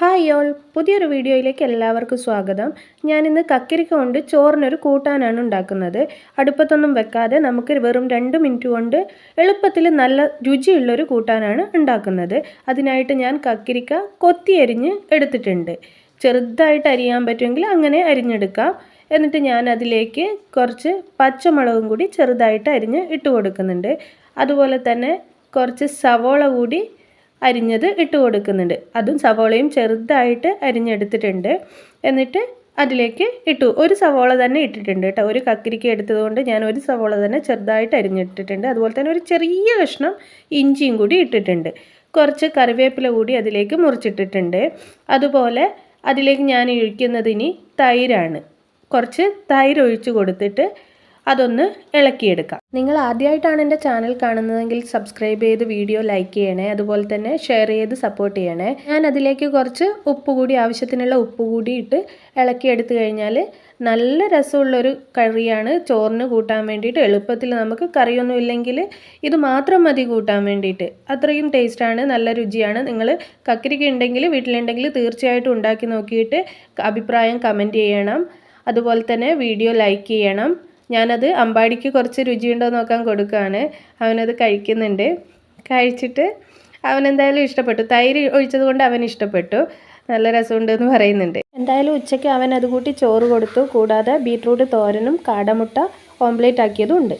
Hi all. പുതിയൊരു വീഡിയോയിലേക്ക് എല്ലാവർക്കും സ്വാഗതം. ഞാനിന്ന് കക്കരിക്ക കൊണ്ട് ചോറിനൊരു കൂട്ടാനാണ് ഉണ്ടാക്കുന്നത്. അടുപ്പത്തൊന്നും വെക്കാതെ നമുക്ക് വെറും രണ്ട് മിനിറ്റ് കൊണ്ട് എളുപ്പത്തിൽ നല്ല രുചിയുള്ളൊരു കൂട്ടാനാണ് ഉണ്ടാക്കുന്നത്. അതിനായിട്ട് ഞാൻ കക്കരിക്ക കൊത്തിയരിഞ്ഞ് എടുത്തിട്ടുണ്ട്. ചെറുതായിട്ട് അരിയാൻ പറ്റുമെങ്കിൽ അങ്ങനെ അരിഞ്ഞെടുക്കാം. എന്നിട്ട് ഞാൻ അതിലേക്ക് കുറച്ച് പച്ചമുളകും കൂടി ചെറുതായിട്ട് അരിഞ്ഞ് ഇട്ട് കൊടുക്കുന്നുണ്ട്. അതുപോലെ തന്നെ കുറച്ച് സവോള കൂടി അരിഞ്ഞത് ഇട്ട് കൊടുക്കുന്നുണ്ട്. അതും സവോളയും ചെറുതായിട്ട് അരിഞ്ഞെടുത്തിട്ടുണ്ട്. എന്നിട്ട് അതിലേക്ക് ഇട്ടു. ഒരു സവോള തന്നെ ഇട്ടിട്ടുണ്ട് കേട്ടോ. ഒരു കക്കിരിക്ക എടുത്തതുകൊണ്ട് ഞാൻ ഒരു സവോള തന്നെ ചെറുതായിട്ട് അരിഞ്ഞിട്ടിട്ടുണ്ട്. അതുപോലെ തന്നെ ഒരു ചെറിയ കഷ്ണം ഇഞ്ചിയും കൂടി ഇട്ടിട്ടുണ്ട്. കുറച്ച് കറിവേപ്പില കൂടി അതിലേക്ക് മുറിച്ചിട്ടിട്ടുണ്ട്. അതുപോലെ അതിലേക്ക് ഞാൻ ഒഴിക്കുന്നത് ഇനി തൈരാണ്. കുറച്ച് തൈര് ഒഴിച്ച് കൊടുത്തിട്ട് അതൊന്ന് ഇളക്കിയെടുക്കാം. നിങ്ങൾ ആദ്യമായിട്ടാണ് എന്റെ ചാനൽ കാണുന്നതെങ്കിൽ സബ്സ്ക്രൈബ് ചെയ്ത് വീഡിയോ ലൈക്ക് ചെയ്യണേ അതുപോലെ തന്നെ ഷെയർ ചെയ്ത് സപ്പോർട്ട് ചെയ്യണേ. ഞാൻ അതിലേക്ക് കുറച്ച് ഉപ്പ് കൂടി ആവശ്യത്തിനുള്ള ഉപ്പ് കൂടി ഇട്ട് ഇളക്കിയെടുത്തു കഴിഞ്ഞാൽ നല്ല രസമുള്ളൊരു കറിയാണ്. ചോറിന് കൂട്ടാൻ വേണ്ടിയിട്ട് എളുപ്പത്തിൽ നമുക്ക് കറിയൊന്നും ഇല്ലെങ്കിൽ ഇത് മാത്രം മതി കൂട്ടാൻ വേണ്ടിയിട്ട്. അത്രയും ടേസ്റ്റാണ് നല്ല രുചിയാണ്. നിങ്ങൾ കക്കരിക്ക് ഉണ്ടെങ്കിൽ വീട്ടിലുണ്ടെങ്കിൽ തീർച്ചയായിട്ടും ഉണ്ടാക്കി നോക്കിയിട്ട് അഭിപ്രായം കമന്റ് ചെയ്യണം. അതുപോലെ തന്നെ വീഡിയോ ലൈക്ക് ചെയ്യണം. ഞാനത് അമ്പാടിക്ക് കുറച്ച് രുചിയുണ്ടോ നോക്കാൻ കൊടുക്കുകയാണ്. അവനത് കഴിക്കുന്നുണ്ട്. കഴിച്ചിട്ട് അവനെന്തായാലും ഇഷ്ടപ്പെട്ടു. തൈര് ഒഴിച്ചത് കൊണ്ട് അവൻ ഇഷ്ടപ്പെട്ടു. നല്ല രസമുണ്ട് എന്ന് പറയുന്നുണ്ട്. എന്തായാലും ഉച്ചയ്ക്ക് അവൻ അത് കൂട്ടി ചോറ് കൊടുത്തു. കൂടാതെ ബീട്രൂട്ട് തോരനും കാടമുട്ട ഓംപ്ലേറ്റ് ആക്കിയതും ഉണ്ട്.